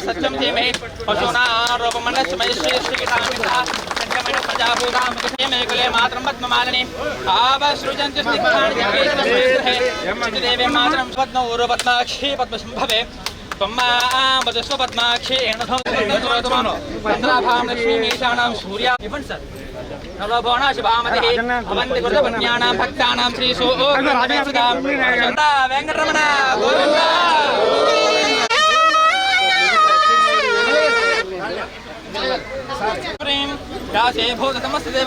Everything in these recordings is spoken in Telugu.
సత్యం ధీమే పశూనారోపమనస్మై శ్రీ శ్రీకృష్ణే మాత్రం పద్మమాలిని ఆపసృజంతి దేవి మాత్రం పద్మ ఊరు పద్మాక్షి పద్మసంభవే త్వమాపదస్వ పద్మాక్షి చంద్రాభాం లక్ష్మీమేషాణం సూర్య ఇవ్వండి సార్ నవభవన శుభామతి భవంతి కృతపన్యానాం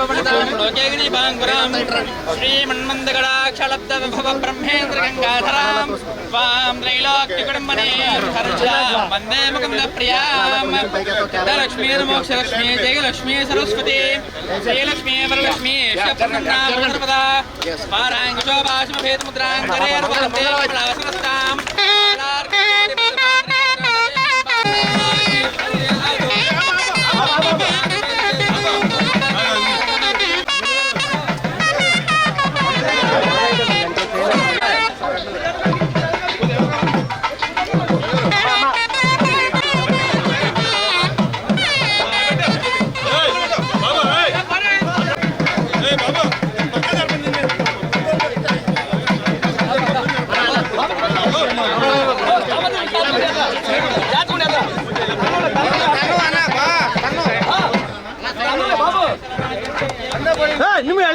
భక్తానాం శ్రీ త్రైలోక్యకుడుంబనే వందే లక్ష్మీర్మోక్షలక్ష్మీ జయలక్ష్మీ సరస్వతి శ్రీలక్ష్మీ వరలక్ష్మీ శబ్దపదా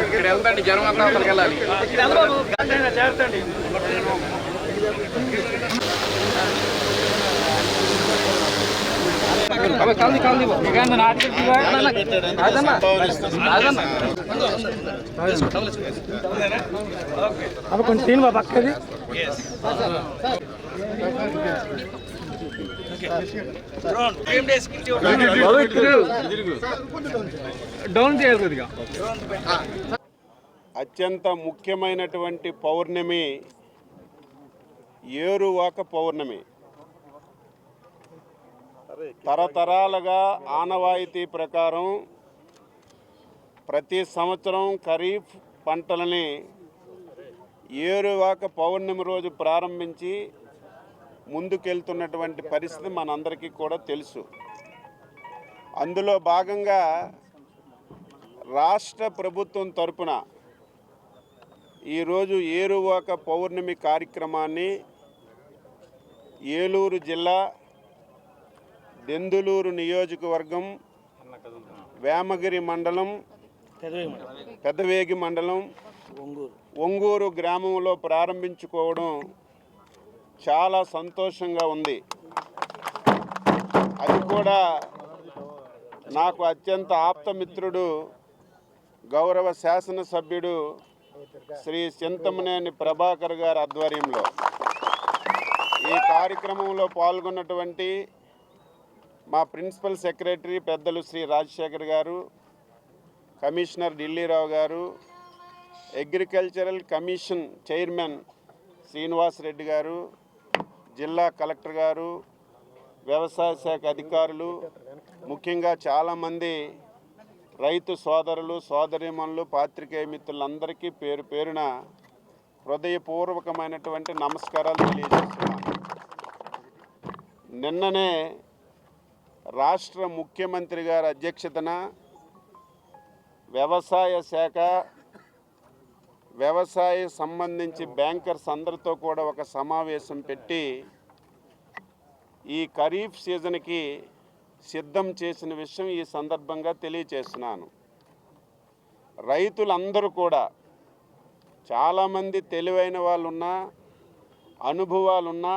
ఇక్కడ వెళ్తాండి జనం అంతా అక్కడికి వెళ్ళాలి చేస్తండి అవి కొంచెం తీను బాబు పక్కది. డౌన్ చేయాలి కొద్దిగా అత్యంత ముఖ్యమైనటువంటి పౌర్ణమి ఏరువాక పౌర్ణమి. తరతరాలుగా ఆనవాయితీ ప్రకారం ప్రతి సంవత్సరం ఖరీఫ్ పంటలని ఏరువాక పౌర్ణమి రోజు ప్రారంభించి ముందుకెళ్తున్నటువంటి పరిస్థితి మనందరికీ కూడా తెలుసు. అందులో భాగంగా రాష్ట్ర ప్రభుత్వం తరపున ఈరోజు ఏరువాక పౌర్ణమి కార్యక్రమాన్ని ఏలూరు జిల్లా దెందులూరు నియోజకవర్గం వేమగిరి మండలం పెద్దవేగి మండలం ఒంగూరు గ్రామంలో ప్రారంభించుకోవడం చాలా సంతోషంగా ఉంది. అది కూడా నాకు అత్యంత ఆప్తమిత్రుడు గౌరవ శాసనసభ్యుడు శ్రీ చింతమనేని ప్రభాకర్ గారి ఆధ్వర్యంలో. ఈ కార్యక్రమంలో పాల్గొన్నటువంటి మా ప్రిన్సిపల్ సెక్రటరీ పెద్దలు శ్రీ రాజశేఖర్ గారు కమిషనర్ ఢిల్లీరావు గారు agricultural commission chairman Srinivas Reddy గారు జిల్లా కలెక్టర్ గారు వ్యవసాయ శాఖ అధికారులు ముఖ్యంగా చాలామంది రైతు సోదరులు సోదరిమణులు పాత్రికేయ మిత్రులందరికీ పేరు పేరున హృదయపూర్వకమైనటువంటి నమస్కారాలు తెలియజేస్తున్నాను. నిన్ననే రాష్ట్ర ముఖ్యమంత్రి గారి అధ్యక్షతన వ్యవసాయ శాఖ వ్యవసాయ సంబంధించి బ్యాంకర్స్ అందరితో కూడా ఒక సమావేశం పెట్టి ఈ ఖరీఫ్ సీజన్కి సిద్ధం చేసిన విషయం ఈ సందర్భంగా తెలియచేస్తున్నాను. రైతులందరూ కూడా చాలామంది తెలివైన వాళ్ళున్నా అనుభవాలున్నా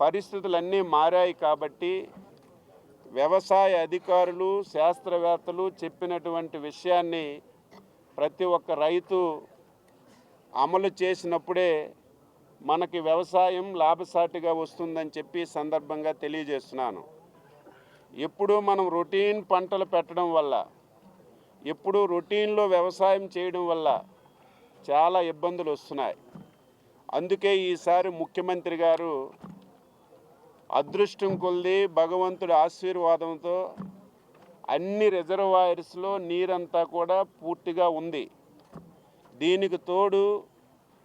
పరిస్థితులన్నీ మారాయి కాబట్టి వ్యవసాయ అధికారులు శాస్త్రవేత్తలు చెప్పినటువంటి విషయాన్ని ప్రతి ఒక్క రైతు అమలు చేసినప్పుడే మనకి వ్యవసాయం లాభసాటిగా వస్తుందని చెప్పి సందర్భంగా తెలియజేస్తున్నాను. ఎప్పుడు మనం రొటీన్ పంటలు పెట్టడం వల్ల ఎప్పుడు రొటీన్లో వ్యవసాయం చేయడం వల్ల చాలా ఇబ్బందులు వస్తున్నాయి. అందుకే ఈసారి ముఖ్యమంత్రి గారు అదృష్టం కొలిది భగవంతుడి ఆశీర్వాదంతో అన్ని రిజర్వాయర్స్లో నీరంతా కూడా పూర్తిగా ఉంది. దీనికి తోడు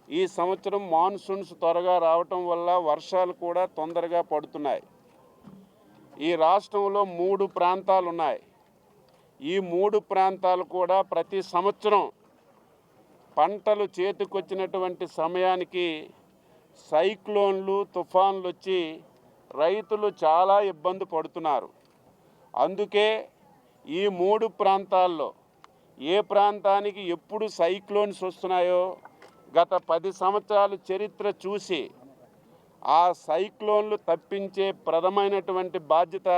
ఈ సంవత్సరం మాన్సూన్స్ త్వరగా రావటం వల్ల వర్షాలు కూడా తొందరగా పడుతున్నాయి. ఈ రాష్ట్రంలో మూడు ప్రాంతాలు ఉన్నాయి. ఈ మూడు ప్రాంతాలు కూడా ప్రతి సంవత్సరం పంటలు చేతికొచ్చినటువంటి సమయానికి సైక్లోన్లు తుఫాన్లు వచ్చి రైతులు చాలా ఇబ్బంది పడుతున్నారు. అందుకే ఈ మూడు ప్రాంతాల్లో ఏ ప్రాంతానికి ఎప్పుడు సైక్లోన్స్ వస్తున్నాయో గత పది సంవత్సరాలు చరిత్ర చూసి ఆ సైక్లోన్లు తప్పించే ప్రథమైనటువంటి బాధ్యత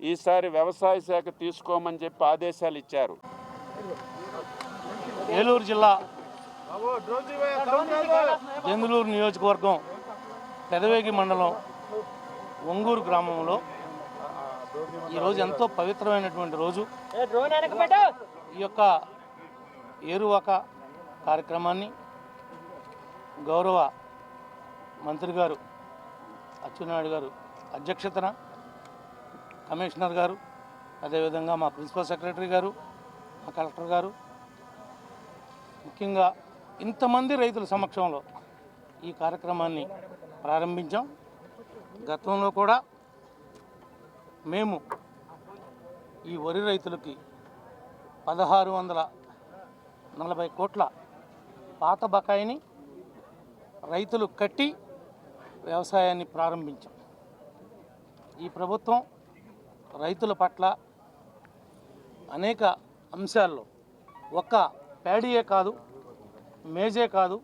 ఈసారి వ్యవసాయ శాఖ తీసుకోమని చెప్పి ఆదేశాలు ఇచ్చారు. ఏలూరు జిల్లా జంగులూరు నియోజకవర్గం పెదవేగి మండలం ఒంగూరు గ్రామంలో ఈరోజు ఎంతో పవిత్రమైనటువంటి రోజు. ఈ యొక్క ఏరువాక కార్యక్రమాన్ని గౌరవ మంత్రి గారు అచ్చెన్నాయుడు గారు అధ్యక్షతన కమిషనర్ గారు అదేవిధంగా మా ప్రిన్సిపల్ సెక్రటరీ గారు మా కలెక్టర్ గారు ముఖ్యంగా ఇంతమంది రైతుల సమక్షంలో ఈ కార్యక్రమాన్ని ప్రారంభించాం. గతంలో కూడా మేము ఈ వరి రైతులకి పదహారు వందల నలభై కోట్ల పాత బకాయిని రైతులు కట్టి వ్యవసాయాన్ని ప్రారంభించాం. ఈ ప్రభుత్వం రైతుల పట్ల అనేక అంశాల్లో ఒక్క ప్యాడీయే కాదు మేజే కాదు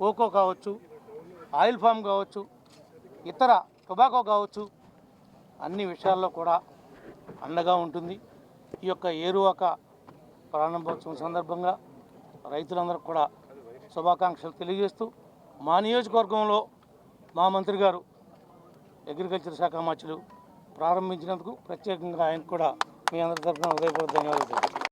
కోకో కావచ్చు ఆయిల్ ఫామ్ కావచ్చు ఇతర టొబాకో కావచ్చు అన్ని విషయాల్లో కూడా అండగా ఉంటుంది. ఈ యొక్క ఏరువాక ప్రారంభోత్సవం సందర్భంగా రైతులందరికీ కూడా శుభాకాంక్షలు తెలియజేస్తూ మా నియోజకవర్గంలో మా మంత్రి గారు అగ్రికల్చర్ శాఖ మంత్రులు ప్రారంభించినందుకు ప్రత్యేకంగా ఆయనకు కూడా మీ అందరి తరఫున హృదయపూర్వక ధన్యవాదాలు